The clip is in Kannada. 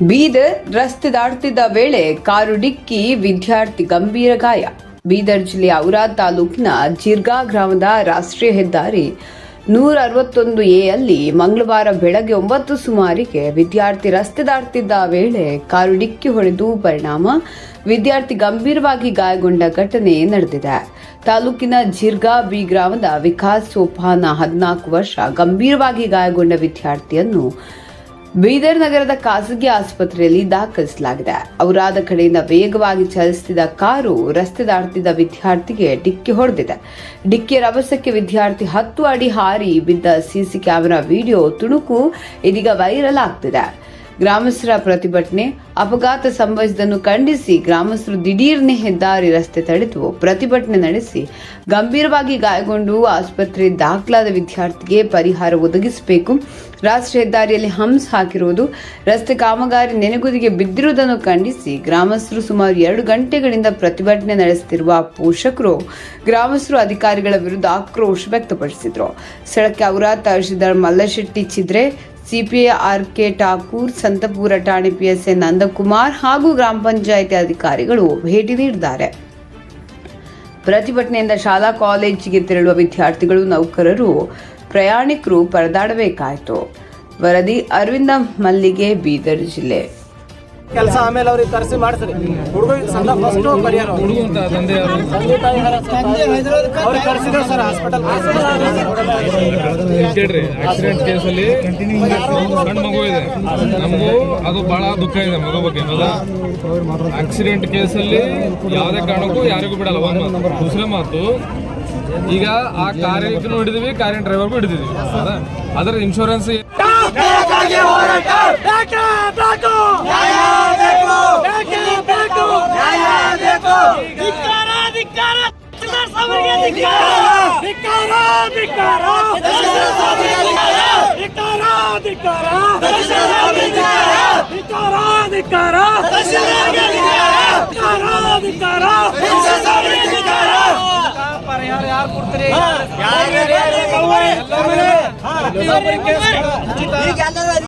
ಬೀದರ್ ರಸ್ತೆ ದಾಟುತ್ತಿದ್ದ ವೇಳೆ ಕಾರು ಡಿಕ್ಕಿ ವಿದ್ಯಾರ್ಥಿ ಗಂಭೀರ ಗಾಯ. ಬೀದರ್ ಜಿಲ್ಲೆಯ ಔರಾದ್ ತಾಲೂಕಿನ ಜಿರ್ಗಾ ಗ್ರಾಮದ ರಾಷ್ಟ್ರೀಯ ಹೆದ್ದಾರಿ ನೂರ ಅರವತ್ತೊಂದು ಎ ಅಲ್ಲಿ ಮಂಗಳವಾರ ಬೆಳಗ್ಗೆ ಒಂಬತ್ತು ಸುಮಾರಿಗೆ ವಿದ್ಯಾರ್ಥಿ ರಸ್ತೆ ದಾಟುತ್ತಿದ್ದ ವೇಳೆ ಕಾರು ಡಿಕ್ಕಿ ಹೊಡೆದು ಪರಿಣಾಮ, ವಿದ್ಯಾರ್ಥಿ ಗಂಭೀರವಾಗಿ ಗಾಯಗೊಂಡ ಘಟನೆ ನಡೆದಿದೆ. ತಾಲೂಕಿನ ಜಿರ್ಗಾ ಬಿ ಗ್ರಾಮದ ವಿಕಾಸ್ ಸೋಪಾನ ಹದಿನಾಲ್ಕು ವರ್ಷ ಗಂಭೀರವಾಗಿ ಗಾಯಗೊಂಡ ವಿದ್ಯಾರ್ಥಿಯನ್ನು ಬೀದರ್ ನಗರದ ಖಾಸಗಿ ಆಸ್ಪತ್ರೆಯಲ್ಲಿ ದಾಖಲಿಸಲಾಗಿದೆ. ಅವರಾದ ಕಡೆಯಿಂದ ವೇಗವಾಗಿ ಚಲಿಸುತ್ತಿದ್ದ ಕಾರು ರಸ್ತೆ ದಾಟುತ್ತಿದ್ದ ವಿದ್ಯಾರ್ಥಿಗೆ ಡಿಕ್ಕಿ ಹೊಡೆದಿದೆ. ಡಿಕ್ಕಿಯ ರಭಸಕ್ಕೆ ವಿದ್ಯಾರ್ಥಿ ಹತ್ತು ಅಡಿ ಹಾರಿ ಬಿದ್ದ ಸಿಸಿ ಕ್ಯಾಮೆರಾ ವಿಡಿಯೋ ತುಣುಕು ಇದೀಗ ವೈರಲ್ ಆಗ್ತಿದೆ. ಗ್ರಾಮಸ್ಥರ ಪ್ರತಿಭಟನೆ, ಅಪಘಾತ ಸಂಭವಿಸಿದನ್ನು ಖಂಡಿಸಿ ಗ್ರಾಮಸ್ಥರು ದಿಢೀರ್ನೆ ಹೆದ್ದಾರಿ ರಸ್ತೆ ತಡೆದು ಪ್ರತಿಭಟನೆ ನಡೆಸಿ ಗಂಭೀರವಾಗಿ ಗಾಯಗೊಂಡು ಆಸ್ಪತ್ರೆ ದಾಖಲಾದ ವಿದ್ಯಾರ್ಥಿಗೆ ಪರಿಹಾರ ಒದಗಿಸಬೇಕು. ರಾಷ್ಟ್ರೀಯ ಹೆದ್ದಾರಿಯಲ್ಲಿ ಹಂಸ್ ಹಾಕಿರುವುದು, ರಸ್ತೆ ಕಾಮಗಾರಿ ನೆನೆಗುದಿಗೆ ಬಿದ್ದಿರುವುದನ್ನು ಖಂಡಿಸಿ ಗ್ರಾಮಸ್ಥರು ಸುಮಾರು ಎರಡು ಗಂಟೆಗಳಿಂದ ಪ್ರತಿಭಟನೆ ನಡೆಸುತ್ತಿರುವ ಪೋಷಕರು ಗ್ರಾಮಸ್ಥರು ಅಧಿಕಾರಿಗಳ ವಿರುದ್ಧ ಆಕ್ರೋಶ ವ್ಯಕ್ತಪಡಿಸಿದರು. ಸ್ಥಳಕ್ಕೆ ಅವರ tahsildar Mallashetti Chidre CPI R K Thakur, Santhapura ಠಾಣೆ ಪಿಎಸ್ಎ ನಂದಕುಮಾರ್ ಹಾಗೂ ಗ್ರಾಮ ಪಂಚಾಯಿತಿ ಅಧಿಕಾರಿಗಳು ಭೇಟಿ ನೀಡಿದ್ದಾರೆ. ಪ್ರತಿಭಟನೆಯಿಂದ ಶಾಲಾ ಕಾಲೇಜಿಗೆ ತೆರಳುವ ವಿದ್ಯಾರ್ಥಿಗಳು, ನೌಕರರು, ಪ್ರಯಾಣಿಕರು ಪರದಾಡಬೇಕಾಯಿತು. ವರದಿ ಅರವಿಂದ ಮಲ್ಲಿಗೆ ಬೀದರ್ ಜಿಲ್ಲೆ. ಕೆಲಸ ಆಮೇಲೆ ಅವ್ರಿಗೆ ಕರೆಸಿ ಮಾಡಿಸ್ರಿ. ಹುಡುಗ ಸಣ್ಣ ಫಸ್ಟ್ ಪರಿಹಾರ? ಅವ್ರಿಗೆ ಕರೆಸಿದ್ರು ಸರ್ ಹಾಸ್ಪಿಟಲ್ ಕೇಳ್ರಿ ಆಕ್ಸಿಡೆಂಟ್ ಕೇಸಲ್ಲಿ ಸಣ್ಣ ಮಗು ಇದೆ. ನಮಗೂ ಅದು ಬಹಳ ದುಃಖ ಇದೆ ಮಗು ಬಗ್ಗೆ ಅಲ್ಲ ಆಕ್ಸಿಡೆಂಟ್ ಕೇಸಲ್ಲಿ ಯಾವುದೇ ಕಾರಣಕ್ಕೂ ಯಾರಿಗೂ ಬಿಡಲ್ಲ ಒಂದ್ ಮಾತು. ದೂಸರೇ ಮಾತು. ಈಗ ಆ ಕಾರ್ಯಕ್ಕೂ ಹಿಡಿದಿವಿ ಕಾರಿನ ಡ್ರೈವರ್ಗೂ ಹಿಡಿದಿದ್ವಿ. ಹೌದಾ ಅದರ ಇನ್ಶೂರೆನ್ಸ್ ಪರಿಹಾರ ಯಾರು ಕೊಡ್ತೀರಿ? ಯಾರು